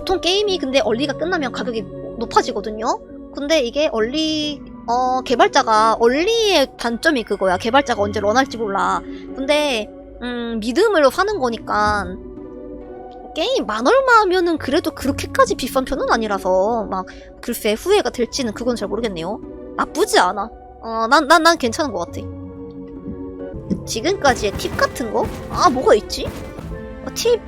보통 게임이 근데 얼리가 끝나면 가격이 높아지거든요. 근데 이게 얼리 어 개발자가 얼리의 단점이 그거야. 개발자가 언제 런할지 몰라. 근데 음 믿음으로 사는 거니까 게임 만 얼마 하면은 그래도 그렇게까지 비싼 편은 아니라서 막 글쎄 후회가 될지는 그건 잘 모르겠네요. 나쁘지 않아. 어, 난, 난, 난 괜찮은 것 같아. 지금까지의 팁 같은 거? 아, 뭐가 있지? 어, 팁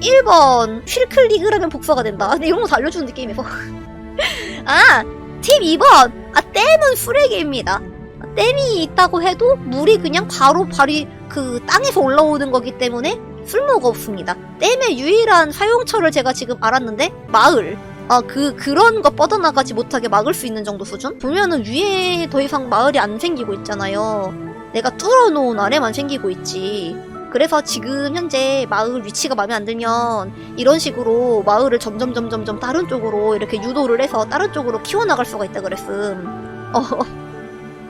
1번, 휠클릭을 복사가 된다. 아, 근데 이런 거 다 알려주는데, 게임에서. 아, 팁 2번! 아, 댐은 쓰레기입니다. 아, 댐이 있다고 해도 물이 그냥 바로 발이 그 땅에서 올라오는 거기 때문에 쓸모가 없습니다. 댐의 유일한 사용처를 제가 지금 알았는데, 마을. 아, 그, 그런 거 뻗어나가지 못하게 막을 수 있는 정도 수준? 보면은 위에 더 이상 마을이 안 생기고 있잖아요. 내가 뚫어놓은 아래만 생기고 있지. 그래서 지금 현재 마을 위치가 마음에 안 들면 이런 식으로 마을을 점점 점점 점 다른 쪽으로 이렇게 유도를 해서 다른 쪽으로 키워나갈 수가 있다 그랬음. 어.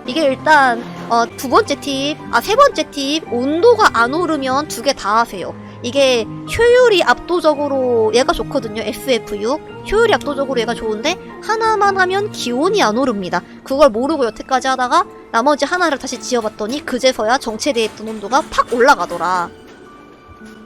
이게 일단 어, 두 번째 팁, 아 세 번째 팁 온도가 안 오르면 두 개 다 하세요. 이게 효율이 압도적으로 얘가 좋거든요. SF6 효율이 압도적으로 얘가 좋은데 하나만 하면 기온이 안 오릅니다. 그걸 모르고 여태까지 하다가 나머지 하나를 다시 지어봤더니 그제서야 정체되어 있던 온도가 팍 올라가더라.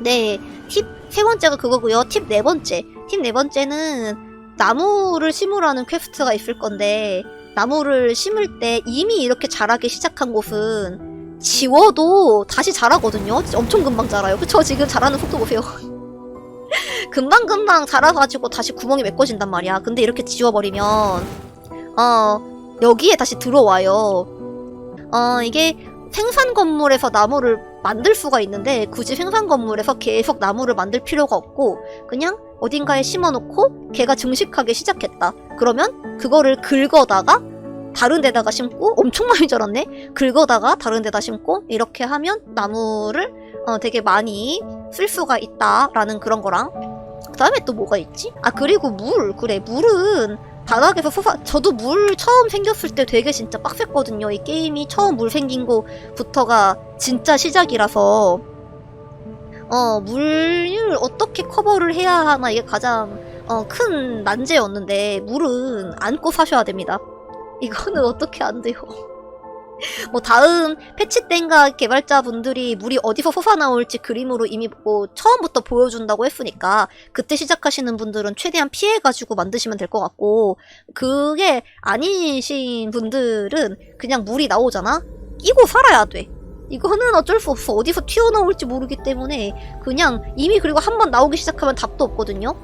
네, 팁 세 번째가 그거고요. 팁 네 번째. 팁 네 번째는 나무를 심으라는 퀘스트가 있을 건데 나무를 심을 때 이미 이렇게 자라기 시작한 곳은 지워도 다시 자라거든요. 엄청 금방 자라요. 그쵸? 지금 자라는 속도 보세요. 금방금방 자라가지고 다시 구멍이 메꿔진단 말이야. 근데 이렇게 지워버리면, 어, 여기에 다시 들어와요. 어, 이게 생산 건물에서 나무를 만들 수가 있는데, 굳이 생산 건물에서 계속 나무를 만들 필요가 없고, 그냥 어딘가에 심어놓고 걔가 증식하기 시작했다. 그러면 그거를 긁어다가 다른 데다가 심고 엄청 많이 자랐네. 긁어다가 다른 데다 심고 이렇게 하면 나무를 어, 되게 많이 쓸 수가 있다라는 그런 거랑 그 다음에 또 뭐가 있지? 아 그리고 물 그래 물은 바닥에서 솟아 저도 물 처음 생겼을 때 되게 진짜 빡셌거든요. 이 게임이 처음 물 생긴 거부터가 진짜 시작이라서 어 물을 어떻게 커버를 해야 하나 이게 가장 어, 큰 난제였는데 물은 안고 사셔야 됩니다. 이거는 어떻게 안 돼요? 뭐 다음 패치 땐가 개발자분들이 물이 어디서 솟아 나올지 그림으로 이미 뭐 처음부터 보여준다고 했으니까 그때 시작하시는 분들은 최대한 피해가지고 만드시면 될 것 같고 그게 아니신 분들은 그냥 물이 나오잖아? 끼고 살아야 돼. 이거는 어쩔 수 없어. 어디서 튀어나올지 모르기 때문에 그냥 이미 그리고 한 번 나오기 시작하면 답도 없거든요.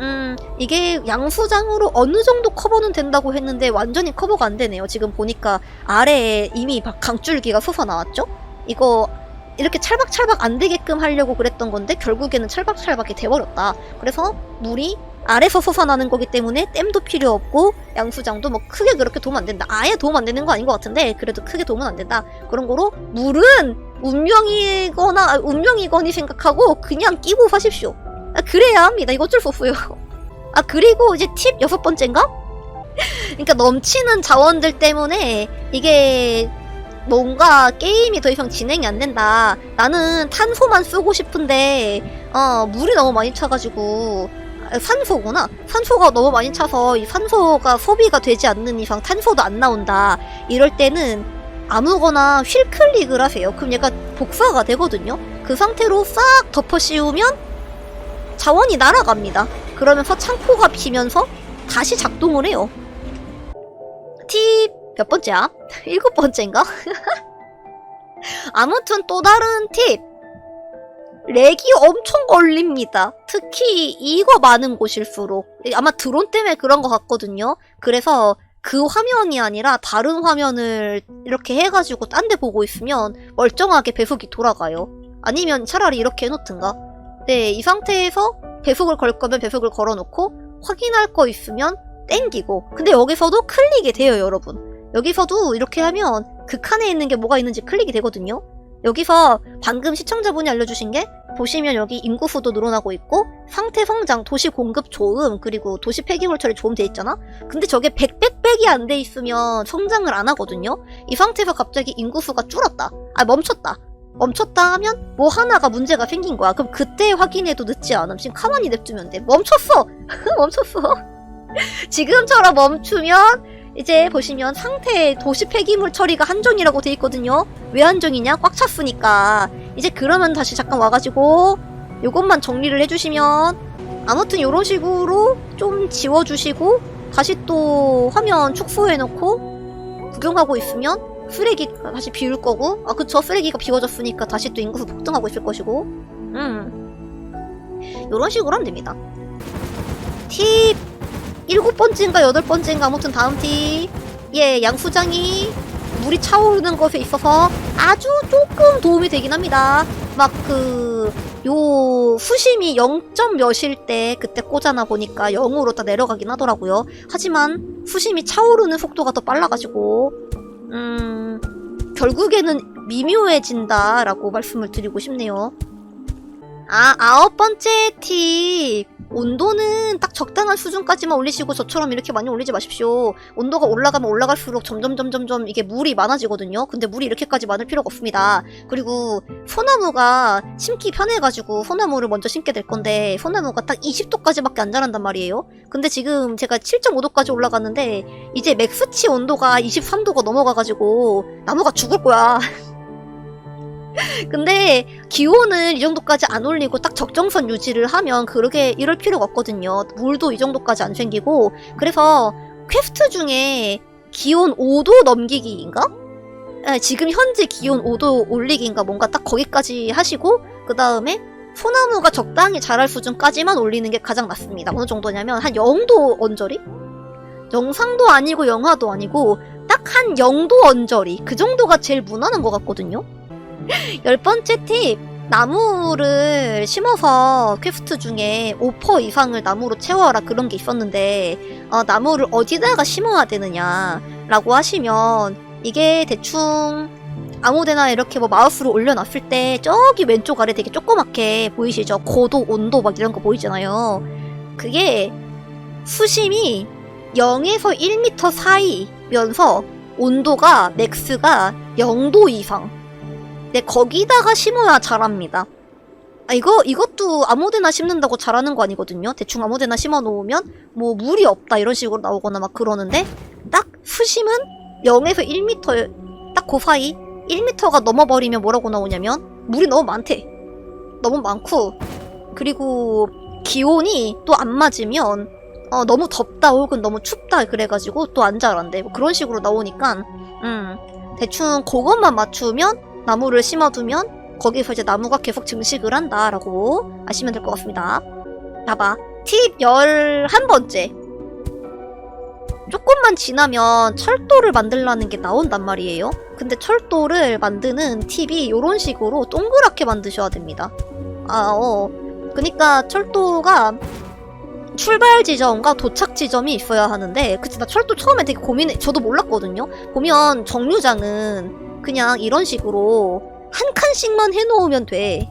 음, 이게 양수장으로 어느 정도 커버는 된다고 했는데 완전히 커버가 안 되네요. 지금 보니까 아래에 이미 막 강줄기가 솟아 나왔죠? 이거 이렇게 찰박찰박 안 되게끔 하려고 그랬던 건데 결국에는 찰박찰박이 돼버렸다. 그래서 물이 아래서 솟아나는 거기 때문에 댐도 필요 없고 양수장도 뭐 크게 그렇게 도움 안 된다. 아예 도움 안 되는 거 아닌 것 같은데 그래도 크게 도움은 안 된다. 그런 거로 물은 운명이거나 아, 운명이거니 생각하고 그냥 끼고 사십시오. 아, 그래야 합니다. 이거 어쩔 수 없어요. 아 그리고 이제 팁 여섯 번째인가? 그러니까 넘치는 자원들 때문에 이게 뭔가 게임이 더 이상 진행이 안 된다. 나는 탄소만 쓰고 싶은데 어 물이 너무 많이 차가지고 아, 산소구나. 산소가 너무 많이 차서 이 산소가 소비가 되지 않는 이상 탄소도 안 나온다. 이럴 때는 아무거나 휠클릭을 하세요. 그럼 얘가 복사가 되거든요. 그 상태로 싹 덮어 씌우면 자원이 날아갑니다. 그러면서 창고가 비면서 다시 작동을 해요. 팁 몇 번째야? 일곱 번째인가? 아무튼 또 다른 팁. 렉이 엄청 걸립니다. 특히 이거 많은 곳일수록. 아마 드론 때문에 그런 것 같거든요. 그래서 그 화면이 아니라 다른 화면을 이렇게 해가지고 딴 데 보고 있으면 멀쩡하게 배속이 돌아가요. 아니면 차라리 이렇게 해놓든가. 네, 이 상태에서 배속을 걸 거면 배속을 걸어놓고 확인할 거 있으면 땡기고. 근데 여기서도 클릭이 돼요, 여러분. 여기서도 이렇게 하면 그 칸에 있는 게 뭐가 있는지 클릭이 되거든요. 여기서 방금 시청자분이 알려주신 게 보시면 여기 인구수도 늘어나고 있고 상태 성장, 도시 공급 좋음, 그리고 도시 폐기물 처리 좋음 돼 있잖아? 근데 저게 100백백이 안 돼 있으면 성장을 안 하거든요? 이 상태에서 갑자기 인구수가 줄었다. 아, 멈췄다. 멈췄다 하면 뭐 하나가 문제가 생긴 거야. 그럼 그때 확인해도 늦지 않음. 지금 가만히 냅두면 돼. 멈췄어! 멈췄어. 지금처럼 멈추면 이제 보시면 상태 도시 폐기물 처리가 한정이라고 돼 있거든요. 왜 한정이냐? 꽉 찼으니까. 이제 그러면 다시 잠깐 와가지고 요것만 정리를 해주시면 아무튼 요런 식으로 좀 지워주시고 다시 또 화면 축소해놓고 구경하고 있으면 쓰레기 다시 비울 거고? 아 그쵸. 쓰레기가 비워졌으니까 다시 또 인구수 폭등하고 있을 것이고. 음. 요런 식으로 하면 됩니다. 팁. 일곱 번째인가 여덟 번째인가 아무튼 다음 팁예 양수장이 물이 차오르는 것에 있어서 아주 조금 도움이 되긴 합니다. 막 그 요 수심이 0점 몇일 때 그때 꽂아놔 보니까 0으로 딱 내려가긴 하더라고요. 하지만 수심이 차오르는 속도가 더 빨라가지고 음, 결국에는 미묘해진다라고 말씀을 드리고 싶네요. 아, 아홉 번째 팁. 온도는 딱 적당한 수준까지만 올리시고 저처럼 이렇게 많이 올리지 마십시오. 온도가 올라가면 올라갈수록 점점 점점점 이게 물이 많아지거든요. 근데 물이 이렇게까지 많을 필요가 없습니다. 그리고 소나무가 심기 편해가지고 소나무를 먼저 심게 될 건데 소나무가 딱 20도까지밖에 안 자란단 말이에요. 근데 지금 제가 7.5도까지 올라갔는데 이제 맥스치 온도가 23도가 넘어가가지고 나무가 죽을 거야. 근데 기온을 이 정도까지 안 올리고 딱 적정선 유지를 하면 그렇게 이럴 필요가 없거든요. 물도 이 정도까지 안 생기고 그래서 퀘스트 중에 기온 5도 넘기기인가? 네, 지금 현재 기온 5도 올리기인가 뭔가 딱 거기까지 하시고 그 다음에 소나무가 적당히 자랄 수준까지만 올리는 게 가장 낫습니다. 어느 정도냐면 한 0도 언저리? 영상도 아니고 영하도 아니고 딱 한 0도 언저리 그 정도가 제일 무난한 것 같거든요. 열 번째 팁. 나무를 심어서 퀘스트 중에 5% 이상을 나무로 채워라 그런 게 있었는데 어, 나무를 어디다가 심어야 되느냐 라고 하시면 이게 대충 아무데나 이렇게 뭐 마우스로 올려놨을 때 저기 왼쪽 아래 되게 조그맣게 보이시죠? 고도, 온도 막 이런 거 보이잖아요. 그게 수심이 0에서 1m 사이면서 온도가 맥스가 0도 이상. 네, 거기다가 심어야 자랍니다. 아, 이거, 이것도 아무데나 심는다고 자라는 거 아니거든요? 대충 아무데나 심어 놓으면, 뭐, 물이 없다, 이런 식으로 나오거나 막 그러는데, 딱, 수심은 0에서 1m, 딱 그 사이, 1m가 넘어버리면 뭐라고 나오냐면, 물이 너무 많대. 너무 많고, 그리고, 기온이 또 안 맞으면, 어, 너무 덥다, 혹은 너무 춥다, 그래가지고 또 안 자란대. 뭐 그런 식으로 나오니까, 음, 대충 그것만 맞추면, 나무를 심어두면 거기서 이제 나무가 계속 증식을 한다라고 아시면 될 것 같습니다. 봐봐. 팁 11번째. 조금만 지나면 철도를 만들라는 게 나온단 말이에요. 근데 철도를 만드는 팁이 이런 식으로 동그랗게 만드셔야 됩니다. 아, 어. 그니까 철도가 출발 지점과 도착 지점이 있어야 하는데, 그치, 나 철도 처음에 되게 고민해, 저도 몰랐거든요? 보면 정류장은 그냥 이런 식으로 한 칸씩만 해놓으면 돼.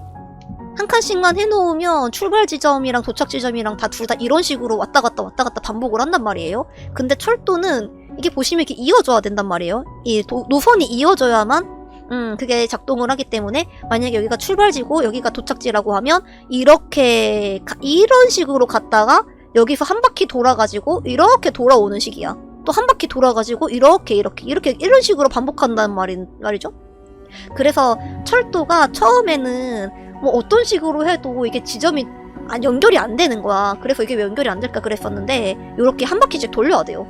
한 칸씩만 해놓으면 출발 지점이랑 도착 지점이랑 다 둘 다 이런 식으로 왔다 갔다 왔다 갔다 반복을 한단 말이에요. 근데 철도는 이게 보시면 이렇게 이어져야 된단 말이에요. 이 도- 노선이 이어져야만 음 그게 작동을 하기 때문에 만약에 여기가 출발지고 여기가 도착지라고 하면 이렇게 가- 이런 식으로 갔다가 여기서 한 바퀴 돌아가지고 이렇게 돌아오는 식이야. 또 한 바퀴 돌아가지고 이렇게 이렇게 이렇게 이런 식으로 반복한다는 말이, 말이죠. 그래서 철도가 처음에는 뭐 어떤 식으로 해도 이게 지점이 아, 연결이 안 되는 거야. 그래서 이게 왜 연결이 안 될까 그랬었는데 이렇게 한 바퀴씩 돌려야 돼요.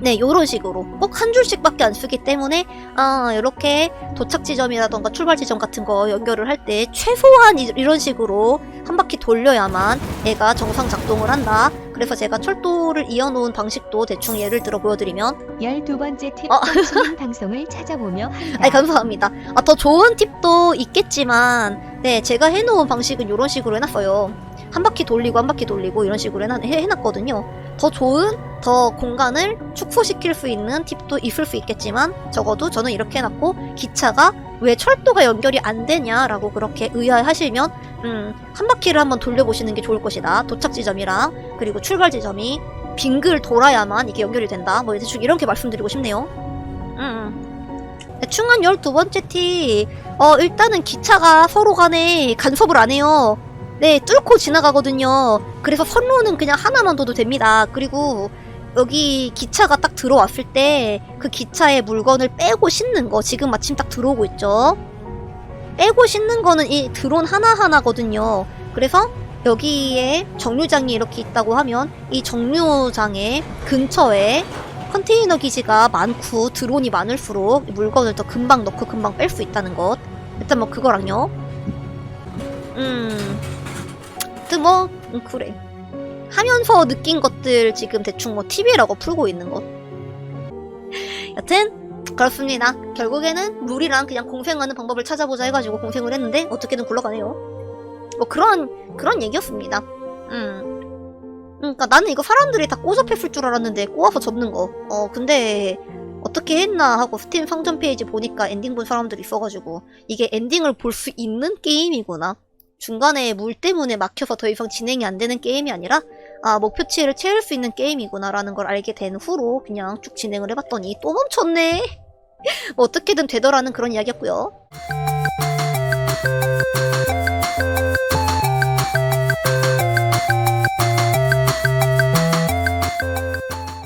네, 요런 식으로 꼭 한 줄씩밖에 안 쓰기 때문에 아, 이렇게 도착 지점이라던가 출발 지점 같은 거 연결을 할 때 최소한 이, 이런 식으로 한 바퀴 돌려야만 얘가 정상 작동을 한다. 그래서 제가 철도를 이어놓은 방식도 대충 예를 들어 보여드리면 12번째 팁 어. 던지는 방송을 찾아보며 한다. 아이 감사합니다. 아, 더 좋은 팁도 있겠지만, 네, 제가 해놓은 방식은 이런 식으로 해놨어요. 한 바퀴 돌리고 한 바퀴 돌리고 이런 식으로 해놔, 해, 해놨거든요. 더 좋은, 더 공간을 축소시킬 수 있는 팁도 있을 수 있겠지만, 적어도 저는 이렇게 해놨고, 기차가 왜 철도가 연결이 안 되냐라고 그렇게 의아해하시면, 음, 한 바퀴를 한번 돌려보시는 게 좋을 것이다. 도착 지점이랑, 그리고 출발 지점이 빙글 돌아야만 이게 연결이 된다. 뭐 대충 이렇게 말씀드리고 싶네요. 음. 음. 대충 한 12번째 티, 어, 일단은 기차가 서로 간에 간섭을 안 해요. 네, 뚫고 지나가거든요. 그래서 선로는 그냥 하나만 둬도 됩니다. 그리고 여기 기차가 딱 들어왔을 때 그 기차에 물건을 빼고 싣는 거 지금 마침 딱 들어오고 있죠. 빼고 싣는 거는 이 드론 하나하나거든요. 그래서 여기에 정류장이 이렇게 있다고 하면 이 정류장의 근처에 컨테이너 기지가 많고 드론이 많을수록 물건을 더 금방 넣고 금방 뺄 수 있다는 것. 일단 뭐 그거랑요. 음, 하여튼 뭐 음, 그래. 하면서 느낀 것들 지금 대충 뭐 TV라고 풀고 있는 것. 여튼 그렇습니다. 결국에는 룰이랑 그냥 공생하는 방법을 찾아보자 해가지고 공생을 했는데 어떻게든 굴러가네요. 뭐 그런 그런 얘기였습니다. 음. 그러니까 나는 이거 사람들이 다 꼬잡했을 줄 알았는데 꼬아서 접는 거. 어 근데 어떻게 했나 하고 스팀 상점 페이지 보니까 엔딩 본 사람들이 있어가지고 이게 엔딩을 볼 수 있는 게임이구나. 중간에 물 때문에 막혀서 더 이상 진행이 안 되는 게임이 아니라 아 목표치를 채울 수 있는 게임이구나라는 걸 알게 된 후로 그냥 쭉 진행을 해봤더니 또 멈췄네. 뭐 어떻게든 되더라는 그런 이야기였고요.